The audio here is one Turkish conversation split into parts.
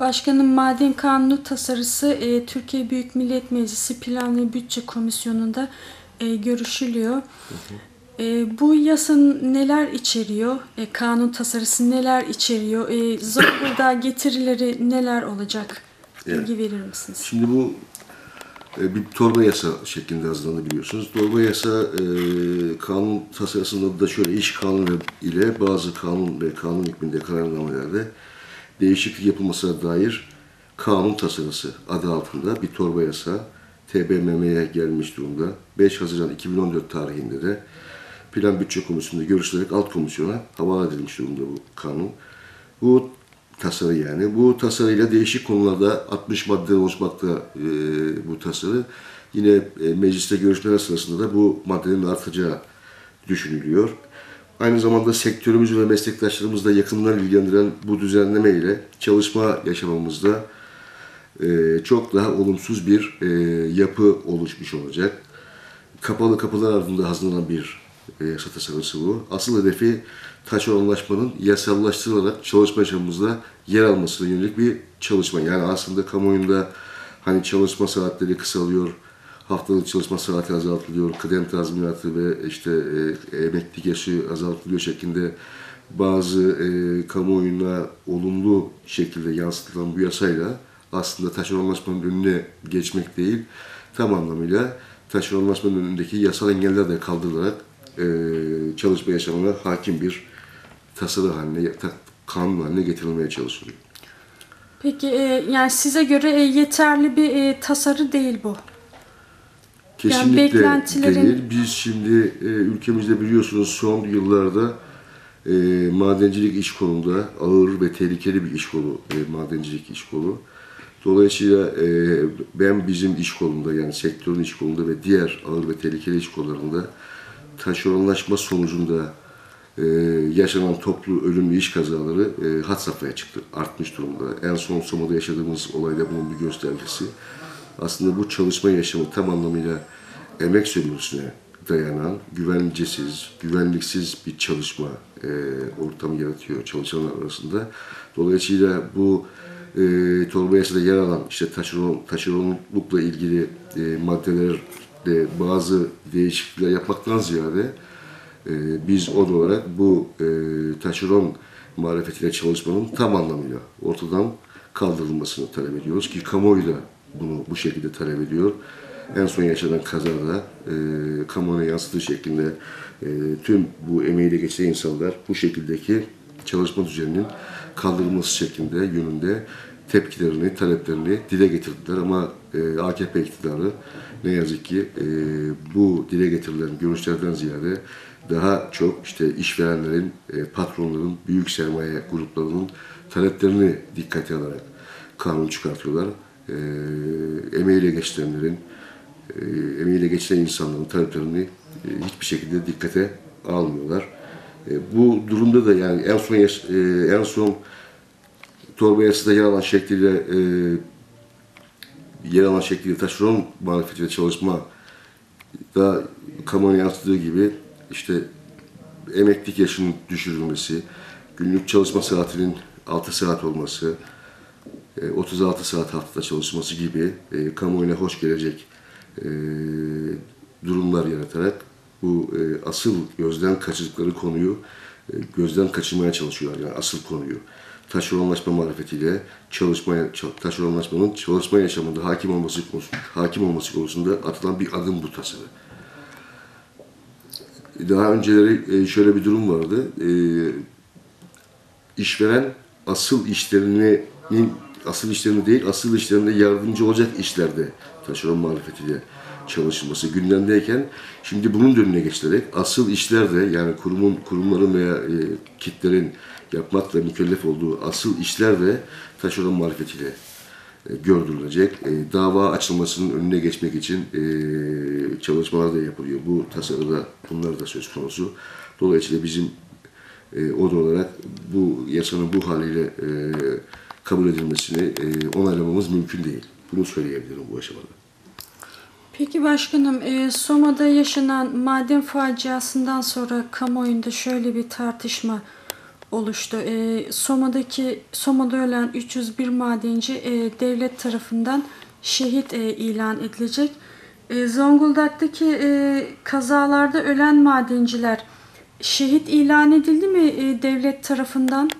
Başkanım Maden Kanunu tasarısı e, Türkiye Büyük Millet Meclisi Plan ve Bütçe Komisyonu'nda e, görüşülüyor. E, bu yasanın neler içeriyor? E, kanun tasarısı neler içeriyor? E, Zonguldak'a getirileri neler olacak? Evet. Bilgi verir misiniz? Şimdi bu e, bir torba yasa şeklinde hazırlandı biliyorsunuz. Torba yasa e, kanun tasarısında da şöyle iş kanunu ile bazı kanun ve kanun hükmünde kararnamelerde değişiklik yapılmasına dair kanun tasarısı adı altında bir torba yasa TBMM'ye gelmiş durumda. 5 Haziran 2014 tarihinde de Plan Bütçe Komisyonu'nda görüşülerek alt komisyona havale edilmiş durumda bu kanun. Bu tasarı yani. Bu tasarıyla değişik konularda 60 madde oluşmakta e, bu tasarı. Yine e, mecliste görüşmeler sırasında da bu maddenin artacağı düşünülüyor. Aynı zamanda sektörümüzü ve meslektaşlarımızı da yakından ilgilendiren bu düzenleme ile çalışma yaşamamızda e, çok daha olumsuz bir e, yapı oluşmuş olacak. Kapalı kapılar ardında hazırlanan bir e, yasa tasarısı bu. Asıl hedefi taşeronlaşmanın yasallaştırılarak çalışma yaşamımızda yer almasına yönelik bir çalışma. Yani aslında kamuoyunda hani çalışma saatleri kısalıyor, haftalık çalışma saati azaltılıyor, kıdem tazminatı ve işte e, emeklilik yaşı azaltılıyor şeklinde bazı e, kamuoyuna olumlu şekilde yansıtılan bu yasayla aslında taşeronlaşmanın önüne geçmek değil, tam anlamıyla taşeronlaşmanın önündeki yasal engeller de kaldırılarak e, çalışma yaşamına hakim bir tasarı haline, kanun haline getirilmeye çalışılıyor. Peki e, yani size göre e, yeterli bir e, tasarı değil bu. Kesinlikle beklentilerin- değil. Biz şimdi e, ülkemizde biliyorsunuz son yıllarda e, madencilik iş kolunda ağır ve tehlikeli bir iş kolu, e, madencilik iş kolu. Dolayısıyla e, ben bizim iş kolunda yani sektörün iş kolunda ve diğer ağır ve tehlikeli iş kollarında taşeronlaşma sonucunda e, yaşanan toplu ölümlü iş kazaları e, had safhaya çıktı, artmış durumda. En son Soma'da yaşadığımız olayda bunun bir göstergesi. Aslında bu çalışma yaşamı tam anlamıyla emek sömürüsüne dayanan, güvencesiz, güvenliksiz bir çalışma e, ortamı yaratıyor çalışanlar arasında. Dolayısıyla bu e, torba yasada yer alan işte taşeron, taşeronlukla ilgili e, maddelerde bazı değişiklikler yapmaktan ziyade e, biz on olarak bu e, taşeron marifetiyle çalışmanın tam anlamıyla ortadan kaldırılmasını talep ediyoruz ki kamuoyu da bunu bu şekilde talep ediyor. En son yaşanan kazada e, kamuoyuna yansıdığı şeklinde e, tüm bu emeğiyle geçen insanlar bu şekildeki çalışma düzeninin kaldırılması şeklinde yönünde tepkilerini, taleplerini dile getirdiler ama e, AKP iktidarı ne yazık ki e, bu dile getirilen görüşlerden ziyade daha çok işte işverenlerin, e, patronların, büyük sermaye gruplarının taleplerini dikkate alarak kanun çıkartıyorlar. E, emeğiyle geçirenlerin, e, emeğiyle geçiren insanların taleplerini e, hiçbir şekilde dikkate almıyorlar. E, bu durumda da yani en son yaş- e, en son torba yasada yer alan şekliyle e, yer alan şekliyle taşeron marifetiyle çalışma da kamuoyuna yansıdığı gibi işte emeklilik yaşının düşürülmesi, günlük çalışma saatinin 6 saat olması, 36 saat haftada çalışması gibi e, kamuoyuna hoş gelecek e, durumlar yaratarak bu e, asıl gözden kaçırdıkları konuyu e, gözden kaçırmaya çalışıyorlar. Yani asıl konuyu. Taşeronlaşma marifetiyle çalışmaya, ça- taşeronlaşmanın çalışma yaşamında hakim olması konusunda, hakim olması konusunda atılan bir adım bu tasarı. Daha önceleri e, şöyle bir durum vardı. E, işveren asıl işlerinin asıl işlerini değil, asıl işlerinde yardımcı olacak işlerde taşeron marifetiyle çalışılması gündemdeyken şimdi bunun önüne geçilerek asıl işlerde yani kurumun kurumların veya e, kitlerin yapmakla mükellef olduğu asıl işlerde taşeron marifetiyle e, gördürülecek. E, dava açılmasının önüne geçmek için e, çalışmalar da yapılıyor. Bu tasarıda bunlar da söz konusu. Dolayısıyla bizim e, oda olarak bu yasanın bu haliyle e, kabul edilmesini e, onaylamamız mümkün değil. Bunu söyleyebilirim bu aşamada. Peki başkanım, e, Soma'da yaşanan maden faciasından sonra kamuoyunda şöyle bir tartışma oluştu. E, Soma'daki Soma'da ölen 301 madenci e, devlet tarafından şehit e, ilan edilecek. E, Zonguldak'taki e, kazalarda ölen madenciler şehit ilan edildi mi e, devlet tarafından?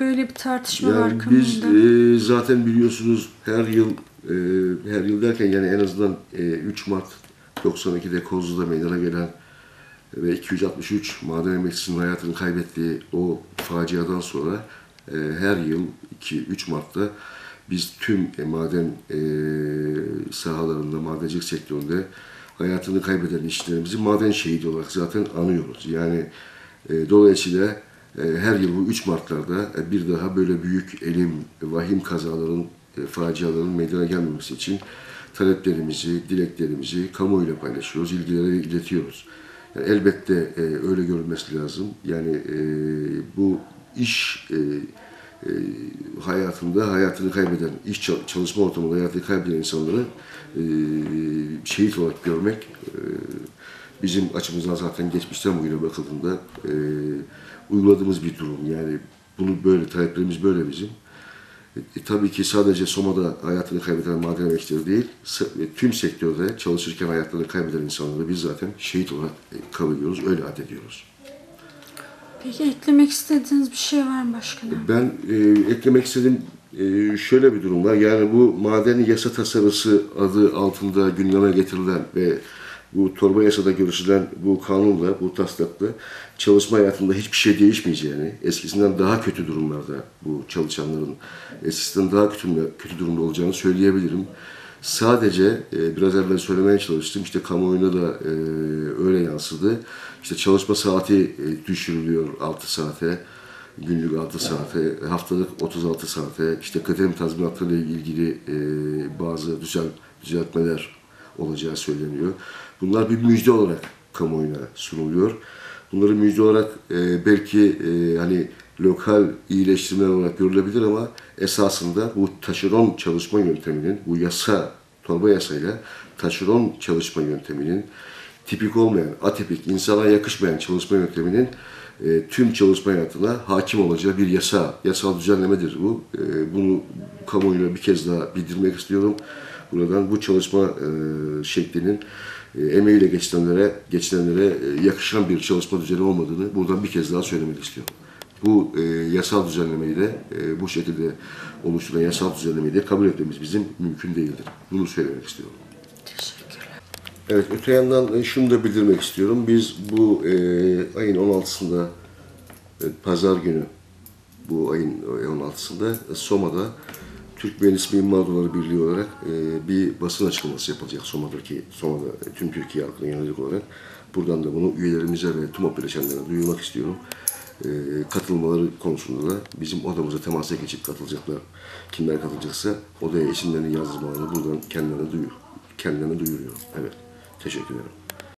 Böyle bir tartışma var Yani biz kamuoyunda. e, zaten biliyorsunuz her yıl e, her yıl derken yani en azından e, 3 Mart 92'de Kozlu'da meydana gelen ve 263 maden emekçisinin hayatını kaybettiği o faciadan sonra e, her yıl 2-3 Mart'ta biz tüm e, maden e, sahalarında, madencilik sektöründe hayatını kaybeden işçilerimizi maden şehidi olarak zaten anıyoruz. Yani e, dolayısıyla her yıl bu 3 Mart'larda e, bir daha böyle büyük elim, vahim kazaların, e, faciaların meydana gelmemesi için taleplerimizi, dileklerimizi kamuoyuyla paylaşıyoruz, ilgililere iletiyoruz. Yani elbette e, öyle görülmesi lazım. Yani e, bu iş e, e, hayatında hayatını kaybeden, iş çal- çalışma ortamında hayatını kaybeden insanları e, şehit olarak görmek e, bizim açımızdan zaten geçmişten bugüne bakıldığında e, uyguladığımız bir durum. Yani bunu böyle, taleplerimiz böyle bizim. E, tabii ki sadece Soma'da hayatını kaybeden maden emekçileri değil, e, tüm sektörde çalışırken hayatlarını kaybeden insanları biz zaten şehit olarak e, kabul ediyoruz, öyle addediyoruz. Peki eklemek istediğiniz bir şey var mı başkanım? Ben e, eklemek istediğim e, şöyle bir durum var. Yani bu maden yasa tasarısı adı altında gündeme getirilen ve bu torba yasada görüşülen bu kanunla, bu taslakla çalışma hayatında hiçbir şey değişmeyeceğini, eskisinden daha kötü durumlarda bu çalışanların eskisinden daha kötü, kötü durumda olacağını söyleyebilirim. Sadece e, biraz evvel söylemeye çalıştım. İşte kamuoyuna da e, öyle yansıdı. İşte çalışma saati e, düşürülüyor 6 saate günlük 6 saate, haftalık 36 saate, işte kıdem tazminatı ile ilgili e, bazı düzen, düzeltmeler olacağı söyleniyor. Bunlar bir müjde olarak kamuoyuna sunuluyor. Bunları müjde olarak e, belki e, hani lokal iyileştirmeler olarak görülebilir ama esasında bu taşeron çalışma yönteminin, bu yasa, torba yasayla taşeron çalışma yönteminin tipik olmayan, atipik, insana yakışmayan çalışma yönteminin e, tüm çalışma hayatına hakim olacağı bir yasa, yasal düzenlemedir bu. E, bunu kamuoyuna bir kez daha bildirmek istiyorum. Buradan bu çalışma e, şeklinin e, emeğiyle geçinenlere, geçinenlere e, yakışan bir çalışma düzeni olmadığını buradan bir kez daha söylemek istiyorum. Bu e, yasal düzenlemeyi de e, bu şekilde oluşturulan yasal düzenlemeyi de kabul etmemiz bizim mümkün değildir. Bunu söylemek istiyorum. Teşekkürler. Evet, öte yandan e, şunu da bildirmek istiyorum. Biz bu e, ayın 16'sında, e, pazar günü, bu ayın 16'sında e, Soma'da Türk Mühendis Mimar Odaları Birliği olarak e, bir basın açıklaması yapılacak Soma'daki, Soma'da e, tüm Türkiye halkına yönelik olarak. Buradan da bunu üyelerimize ve tüm bileşenlerine duyurmak istiyorum. E, katılmaları konusunda da bizim odamıza temasa geçip katılacaklar. Kimler katılacaksa odaya isimlerini yazdırmalarını buradan kendilerine duyur, kendilerine duyuruyorum. Evet, teşekkür ederim.